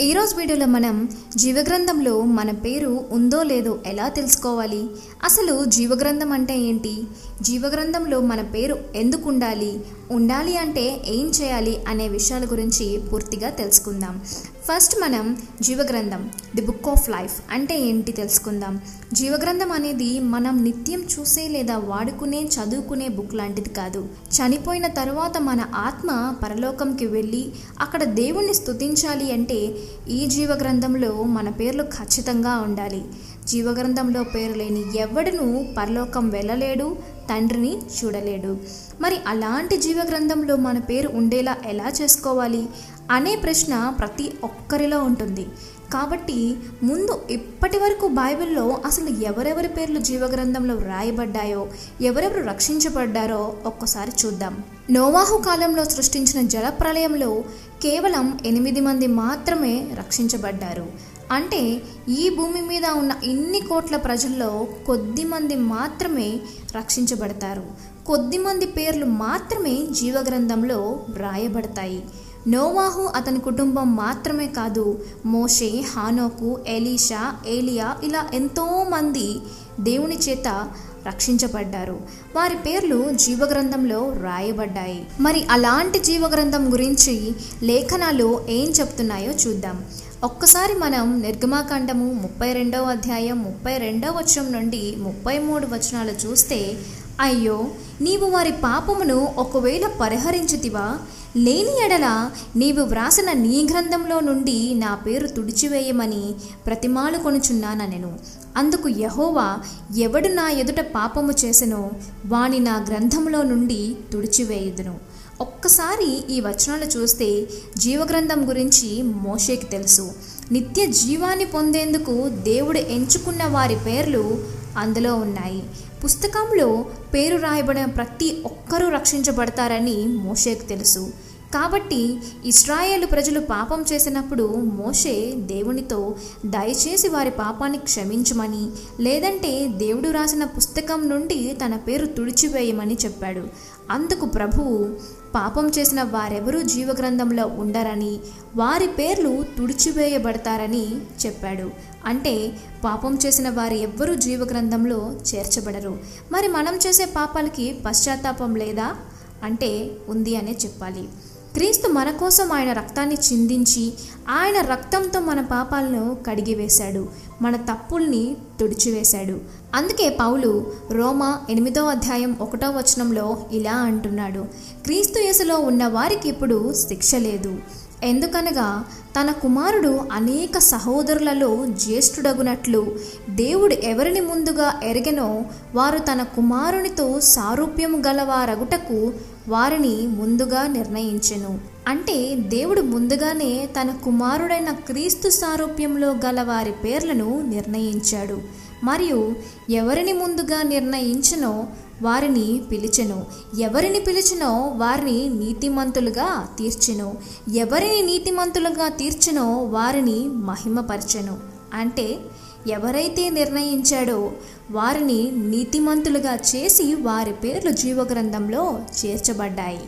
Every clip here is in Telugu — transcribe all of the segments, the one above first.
ఈరోజు వీడియోలో మనం జీవగ్రంథంలో మన పేరు ఉందో లేదో ఎలా తెలుసుకోవాలి? అసలు జీవగ్రంథం అంటే ఏంటి? జీవగ్రంథంలో మన పేరు ఎందుకు ఉండాలి ఉండాలి అంటే ఏం చేయాలి అనే విషయాల గురించి పూర్తిగా తెలుసుకుందాం. ఫస్ట్ మనం జీవగ్రంథం ది బుక్ ఆఫ్ లైఫ్ అంటే ఏంటి తెలుసుకుందాం. జీవగ్రంథం అనేది మనం నిత్యం చూసే లేదా వాడుకునే చదువుకునే బుక్ లాంటిది కాదు. చనిపోయిన తర్వాత మన ఆత్మ పరలోకంకి వెళ్ళి అక్కడ దేవుణ్ణి స్తుతించాలి అంటే ఈ జీవగ్రంథంలో మన పేర్లు ఖచ్చితంగా ఉండాలి. జీవగ్రంథంలో పేరు లేని ఎవడును పరలోకం వెళ్ళలేడు తండ్రిని చూడలేడు. మరి అలాంటి జీవగ్రంథంలో మన పేరు ఉండేలా ఎలా చేసుకోవాలి? అనే ప్రశ్న ప్రతి ఒక్కరిలో ఉంటుంది. కాబట్టి ముందు ఇప్పటి వరకు బైబిల్లో అసలు ఎవరెవరి పేర్లు జీవగ్రంథంలో రాయబడ్డాయో ఎవరెవరు రక్షించబడ్డారో ఒక్కసారి చూద్దాం. నోవాహు కాలంలో సృష్టించిన జలప్రలయంలో కేవలం ఎనిమిది మంది మాత్రమే రక్షించబడ్డారు. అంటే ఈ భూమి మీద ఉన్న ఇన్ని కోట్ల ప్రజల్లో కొద్ది మంది మాత్రమే రక్షించబడతారు. కొద్ది మంది పేర్లు మాత్రమే జీవగ్రంథంలో వ్రాయబడతాయి. నోవాహు అతని కుటుంబం మాత్రమే కాదు మోషే హానోకు ఎలీషా ఏలియా ఇలా ఎంతోమంది దేవుని చేత రక్షించబడ్డారు. వారి పేర్లు జీవగ్రంథంలో రాయబడ్డాయి మరి అలాంటి జీవగ్రంథం గురించి లేఖనాలు ఏం చెప్తున్నాయో చూద్దాం. ఒక్కసారి మనం నిర్గమాకాండము ముప్పై రెండవ అధ్యాయం ముప్పై రెండవ వచనం నుండి ముప్పై మూడు వచనాలు చూస్తే అయ్యో నీవు వారి పాపమును ఒకవేళ పరిహరించుతివా? లేని ఎడల నీవు వ్రాసిన నీ గ్రంథంలో నుండి నా పేరు తుడిచివేయమని ప్రతిమాలు కొనుచున్నానెను అందుకు యహోవా ఎవడు నా ఎదుట పాపము చేసెనో వాని నా గ్రంథంలో నుండి తుడిచివేయుదును. ఒక్కసారి ఈ వచనాలు చూస్తే జీవగ్రంథం గురించి మోషేకి తెలుసు. నిత్య జీవాన్ని పొందేందుకు దేవుడు ఎంచుకున్న వారి పేర్లు అందులో ఉన్నాయి. పుస్తకంలో పేరు రాయబడిన ప్రతి ఒక్కరూ రక్షించబడతారని మోషేకు తెలుసు. కాబట్టి ఇస్రాయేల్ ప్రజలు పాపం చేసినప్పుడు మోషే దేవునితో దయచేసి వారి పాపాన్ని క్షమించమని లేదంటే దేవుడు రాసిన పుస్తకం నుండి తన పేరు తుడిచివేయమని చెప్పాడు. అందుకు ప్రభువు పాపం చేసిన వారెవరూ జీవగ్రంథంలో ఉండరని వారి పేర్లు తుడిచివేయబడతారని చెప్పాడు. అంటే పాపం చేసిన వారు ఎవ్వరూ జీవగ్రంథంలో చేర్చబడరు. మరి మనం చేసే పాపాలకి పశ్చాత్తాపం లేదా? అంటే ఉంది అనే చెప్పాలి. క్రీస్తు మన కోసం ఆయన రక్తాన్ని చిందించి ఆయన రక్తంతో మన పాపాలను కడిగివేశాడు మన తప్పుల్ని తుడిచివేశాడు. అందుకే పౌలు రోమా ఎనిమిదో అధ్యాయం ఒకటో వచనంలో ఇలా అంటున్నాడు. క్రీస్తు యేసులో ఉన్న వారికి ఇప్పుడు శిక్ష లేదు. ఎందుకనగా తన కుమారుడు అనేక సహోదరులలో జ్యేష్ఠుడగునట్లు దేవుడు ఎవరిని ముందుగా ఎరగెనో వారు తన కుమారునితో సారూప్యము గలవారగుటకు వారిని ముందుగా నిర్ణయించెను. అంటే దేవుడు ముందుగానే తన కుమారుడైన క్రీస్తు సారూప్యంలో గల వారి పేర్లను నిర్ణయించాడు. మరియు ఎవరిని ముందుగా నిర్ణయించనో వారిని పిలిచెను. ఎవరిని పిలిచినో వారిని నీతిమంతులుగా తీర్చెను. ఎవరిని నీతిమంతులుగా తీర్చెనో వారిని మహిమపరచెను. అంటే ఎవరైతే నిర్ణయించాడో వారిని నీతిమంతులుగా చేసి వారి పేర్లు జీవగ్రంథంలో చేర్చబడ్డాయి.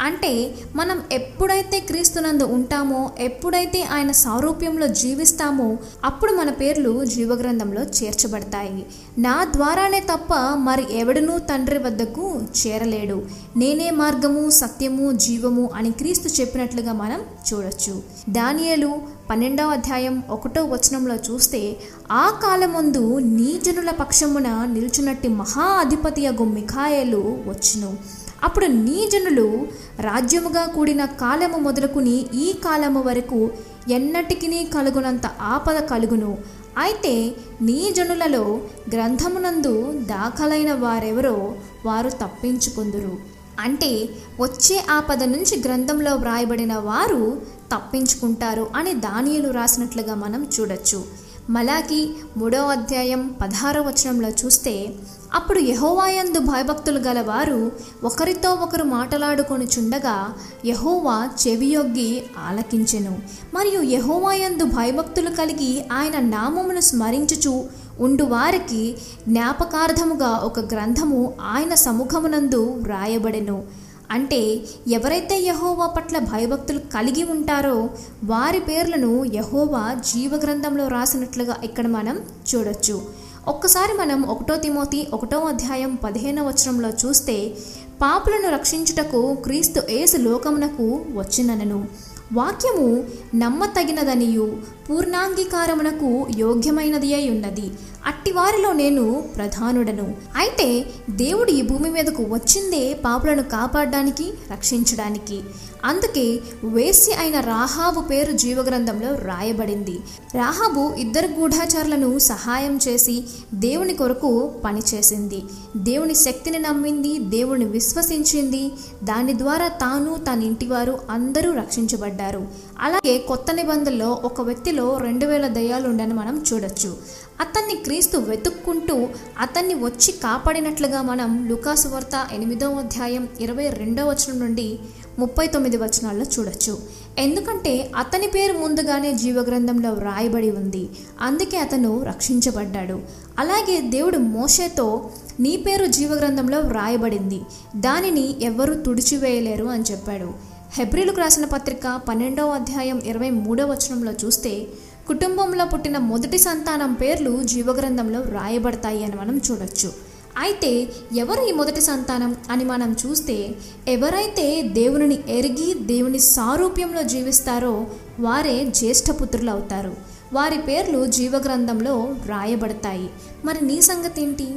అంటే మనం ఎప్పుడైతే క్రీస్తునందు ఉంటామో ఎప్పుడైతే ఆయన సారూప్యంలో జీవిస్తామో అప్పుడు మన పేర్లు జీవగ్రంథంలో చేర్చబడతాయి. నా ద్వారానే తప్ప మరి ఎవడునూ తండ్రి వద్దకు చేరలేడు. నేనే మార్గము సత్యము జీవము అని క్రీస్తు చెప్పినట్లుగా మనం చూడొచ్చు. దానియలు పన్నెండవ అధ్యాయం ఒకటో వచనంలో చూస్తే ఆ కాలముందు నీ జనుల పక్షమున నిల్చున్నట్టి మహా అధిపతి అగు మిఖాయేలు వచ్చును. అప్పుడు నీ జనులు రాజ్యముగా కూడిన కాలము మొదలుకుని ఈ కాలము వరకు ఎన్నటికి కలుగునంత ఆపద కలుగును. అయితే నీ జనులలో గ్రంథమునందు దాఖలైన వారెవరో వారు తప్పించుకుందురు. అంటే వచ్చే ఆపద నుంచి గ్రంథంలో వ్రాయబడిన వారు తప్పించుకుంటారు అని దానియలు రాసినట్లుగా మనం చూడొచ్చు. మలాకి మూడో అధ్యాయం పదహారో వచనంలో చూస్తే అప్పుడు యహోవాయందు భయభక్తులు గలవారు ఒకరితో ఒకరు మాటలాడుకొని చుండగా యహోవా చెవియొగ్గి ఆలకించెను. మరియు యహోవాయందు భయభక్తులు కలిగి ఆయన నామమును స్మరించుచు ఉండు వారికి జ్ఞాపకార్థముగా ఒక గ్రంథము ఆయన సముఖమునందు వ్రాయబడెను. అంటే ఎవరైతే యహోవా పట్ల భయభక్తులు కలిగి ఉంటారో వారి పేర్లను యహోవా జీవగ్రంథంలో రాసినట్లుగా ఇక్కడ మనం చూడొచ్చు. ఒక్కసారి మనం ఒకటో తిమోతి ఒకటో అధ్యాయం పదిహేనవ వచనంలో చూస్తే పాపులను రక్షించుటకు క్రీస్తు ఏసు లోకమునకు వచ్చిననను. వాక్యము నమ్మతగినదనియు పూర్ణాంగీకారమునకు యోగ్యమైనది అయి ఉన్నది. అట్టివారిలో నేను ప్రధానుడను. అయితే దేవుడు ఈ భూమి మీదకు వచ్చిందే పాపులను కాపాడడానికి రక్షించడానికి. అందుకే వేశ్య అయిన రాహాబు పేరు జీవగ్రంథంలో రాయబడింది. రాహాబు ఇద్దరు గూఢాచారులను సహాయం చేసి దేవుని కొరకు పనిచేసింది. దేవుని శక్తిని నమ్మింది దేవుని విశ్వసించింది. దాని ద్వారా తాను తన ఇంటివారు అందరూ రక్షించబడ్డారు. అలాగే కొత్త నిబంధనలో ఒక వ్యక్తి వ్యక్తిలో రెండు వేల దయ్యాలు ఉండని మనం చూడొచ్చు. అతన్ని క్రీస్తు వెతుక్కుంటూ అతన్ని వచ్చి కాపాడినట్లుగా మనం లుకాసు వార్త ఎనిమిదో అధ్యాయం ఇరవై రెండో వచనం నుండి ముప్పై తొమ్మిది వచనాల్లో చూడొచ్చు. ఎందుకంటే అతని పేరు ముందుగానే జీవగ్రంథంలో వ్రాయబడి ఉంది. అందుకే అతను రక్షించబడ్డాడు. అలాగే దేవుడు మోషేతో నీ పేరు జీవగ్రంథంలో వ్రాయబడింది. దానిని ఎవ్వరూ తుడిచివేయలేరు అని చెప్పాడు. హెబ్రిలకు రాసిన పత్రిక పన్నెండవ అధ్యాయం ఇరవై మూడవ వచనంలో చూస్తే కుటుంబంలో పుట్టిన మొదటి సంతానం పేర్లు జీవగ్రంథంలో వ్రాయబడతాయి అని మనం చూడొచ్చు. అయితే ఎవరు ఈ మొదటి సంతానం అని మనం చూస్తే ఎవరైతే దేవునిని ఎరిగి దేవుని సారూప్యంలో జీవిస్తారో వారే జ్యేష్ఠపుత్రులు అవుతారు. వారి పేర్లు జీవగ్రంథంలో వ్రాయబడతాయి మరి నీ సంగతి ఏంటి?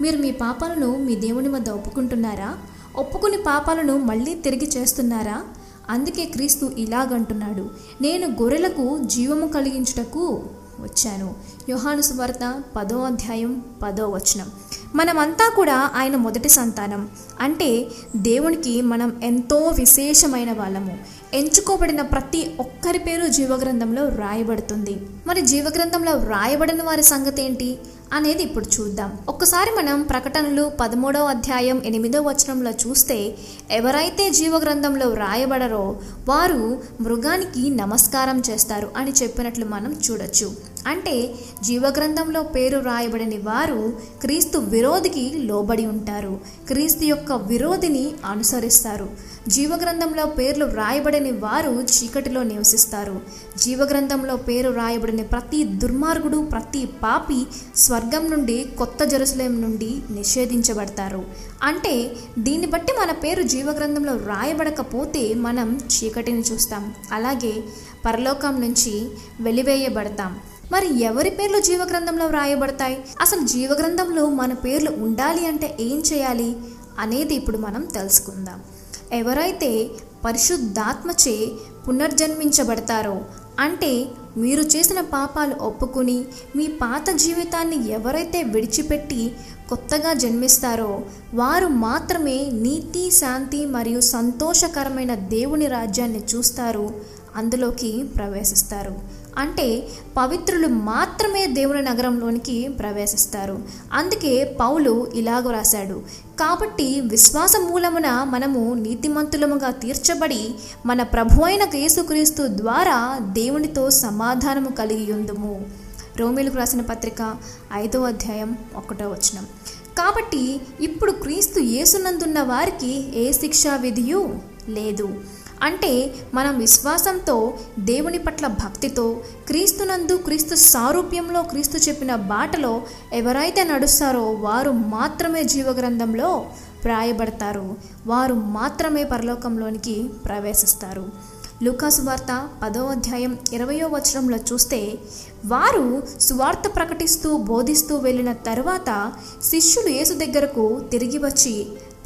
మీరు మీ పాపాలను మీ దేవుని వద్ద ఒప్పుకుంటున్నారా? ఒప్పుకుని పాపాలను మళ్ళీ తిరిగి చేస్తున్నారా? అందుకే క్రీస్తు ఇలాగంటున్నాడు నేను గొర్రెలకు జీవము కలిగించుటకు వచ్చాను. యోహాను సువార్త పదో అధ్యాయం పదో వచనం. మనమంతా కూడా ఆయన మొదటి సంతానం అంటే దేవునికి మనం ఎంతో విశేషమైన వాళ్ళము. ఎంచుకోబడిన ప్రతి ఒక్కరి పేరు జీవగ్రంథంలో రాయబడుతుంది. మరి జీవగ్రంథంలో రాయబడిన వారి సంగతి ఏంటి అనేది ఇప్పుడు చూద్దాం. ఒక్కసారి మనం ప్రకటనలు పదమూడవ అధ్యాయం ఎనిమిదవ వచనంలో చూస్తే ఎవరైతే జీవగ్రంథంలో వ్రాయబడరో వారు మృగానికి నమస్కారం చేస్తారు అని చెప్పినట్లు మనం చూడొచ్చు. అంటే జీవగ్రంథంలో పేరు రాయబడిన వారు క్రీస్తు విరోధికి లోబడి ఉంటారు. క్రీస్తు యొక్క విరోధిని అనుసరిస్తారు. జీవగ్రంథంలో పేర్లు రాయబడని వారు చీకటిలో నివసిస్తారు. జీవగ్రంథంలో పేరు రాయబడిన ప్రతి దుర్మార్గుడు ప్రతి పాపి స్వర్గం నుండి కొత్త జెరూసలేం నుండి నిషేధించబడతారు. అంటే దీన్ని బట్టి మన పేరు జీవగ్రంథంలో రాయబడకపోతే మనం చీకటిని చూస్తాం. అలాగే పరలోకం నుంచి వెలివేయబడతాం. మరి ఎవరి పేర్లు జీవగ్రంథంలో వ్రాయబడతాయి? అసలు జీవగ్రంథంలో మన పేర్లు ఉండాలి అంటే ఏం చేయాలి అనేది ఇప్పుడు మనం తెలుసుకుందాం. ఎవరైతే పరిశుద్ధాత్మచే పునర్జన్మించబడతారో అంటే మీరు చేసిన పాపాలు ఒప్పుకుని మీ పాత జీవితాన్ని ఎవరైతే విడిచిపెట్టి కొత్తగా జన్మిస్తారో వారు మాత్రమే నీతి శాంతి మరియు సంతోషకరమైన దేవుని రాజ్యాన్ని చూస్తారు అందులోకి ప్రవేశిస్తారు. అంటే పవిత్రులు మాత్రమే దేవుని నగరంలోనికి ప్రవేశిస్తారు. అందుకే పౌలు ఇలాగ రాశాడు కాబట్టి విశ్వాస మూలమున మనము నీతిమంతులముగా తీర్చబడి మన ప్రభు అయిన యేసుక్రీస్తు ద్వారా దేవునితో సమాధానము కలిగి ఉందము. రోమిలకు రాసిన పత్రిక ఐదో అధ్యాయం ఒకటో వచనం. కాబట్టి ఇప్పుడు క్రీస్తు యేసునందున్న వారికి ఏ శిక్షా విధియు లేదు. అంటే మనం విశ్వాసంతో దేవుని పట్ల భక్తితో క్రీస్తునందు క్రీస్తు సారూప్యంలో క్రీస్తు చెప్పిన బాటలో ఎవరైతే నడుస్తారో వారు మాత్రమే జీవగ్రంథంలో ప్రాయబడతారు వారు మాత్రమే పరలోకంలోనికి ప్రవేశిస్తారు. లూకాసు వార్త పదో అధ్యాయం ఇరవయో వచనంలో చూస్తే వారు సువార్త ప్రకటిస్తూ బోధిస్తూ వెళ్ళిన తర్వాత శిష్యులు యేసు దగ్గరకు తిరిగి వచ్చి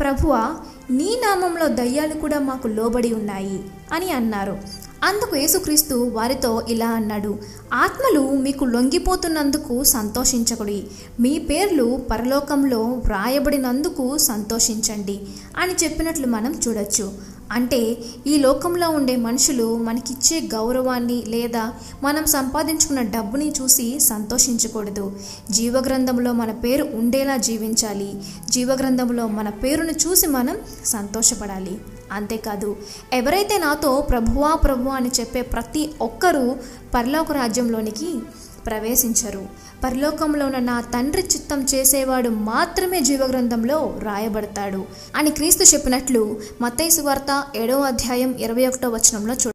ప్రభువా నీ నామంలో దయ్యాలు కూడా మాకు లోబడి ఉన్నాయి అని అన్నారు. అందుకు యేసుక్రీస్తు వారితో ఇలా అన్నాడు ఆత్మలు మీకు లొంగిపోతున్నందుకు సంతోషించకుడి మీ పేర్లు పరలోకంలో వ్రాయబడినందుకు సంతోషించండి అని చెప్పినట్లు మనం చూడొచ్చు. అంటే ఈ లోకంలో ఉండే మనుషులు మనకిచ్చే గౌరవాన్ని లేదా మనం సంపాదించుకున్న డబ్బుని చూసి సంతోషించకూడదు. జీవగ్రంథంలో మన పేరు ఉండేలా జీవించాలి. జీవగ్రంథంలో మన పేరును చూసి మనం సంతోషపడాలి. అంతేకాదు ఎవరైతే నాతో ప్రభువా ప్రభు అని చెప్పే ప్రతి ఒక్కరూ పరలోక రాజ్యంలోనికి ప్రవేశించరు. పరలోకంలో ఉన్న నా తండ్రి చిత్తం చేసేవాడు మాత్రమే జీవగ్రంథంలో రాయబడతాడు. అని క్రీస్తు చెప్పినట్లు మతైసు వార్త ఏడవ అధ్యాయం ఇరవై ఒకటో వచనంలో చూడ